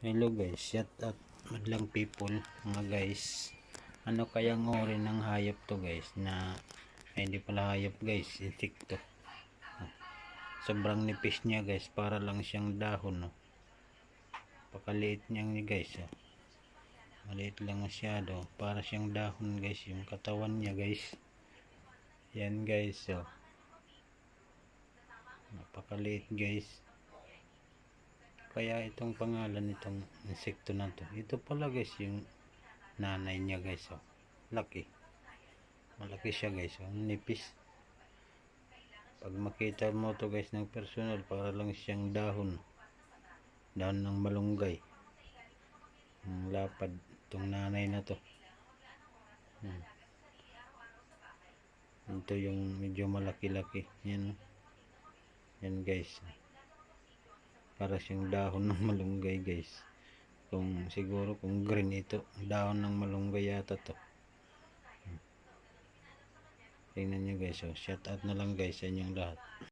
Hello guys, shout out madlang people mga guys. Ano kayang uri ng hayop to guys na ay, hindi pala hayop guys, insekto. Oh. Sobrang nipis niya guys, para lang siyang dahon no. Pakaliit niya ni guys oh. Maliit lang masyado, para siyang dahon guys yung katawan niya guys. Yan guys oh. Napakaliit guys. Kaya itong pangalan nitong insekto na to. Ito pala guys yung nanay niya guys. Oh. Laki. Malaki siya guys. Oh. Nipis. Pag makita mo to guys ng personal para lang siyang dahon. Dahon ng malunggay. Ang lapad itong nanay na to. Hmm. Ito yung medyo malaki-laki. Yan. oh. Yan guys para siyang dahon ng malunggay guys. Kung siguro kung green ito dahon ng malunggay yata to. Tingnan nyo guys oh, shout out na lang guys sa inyong lahat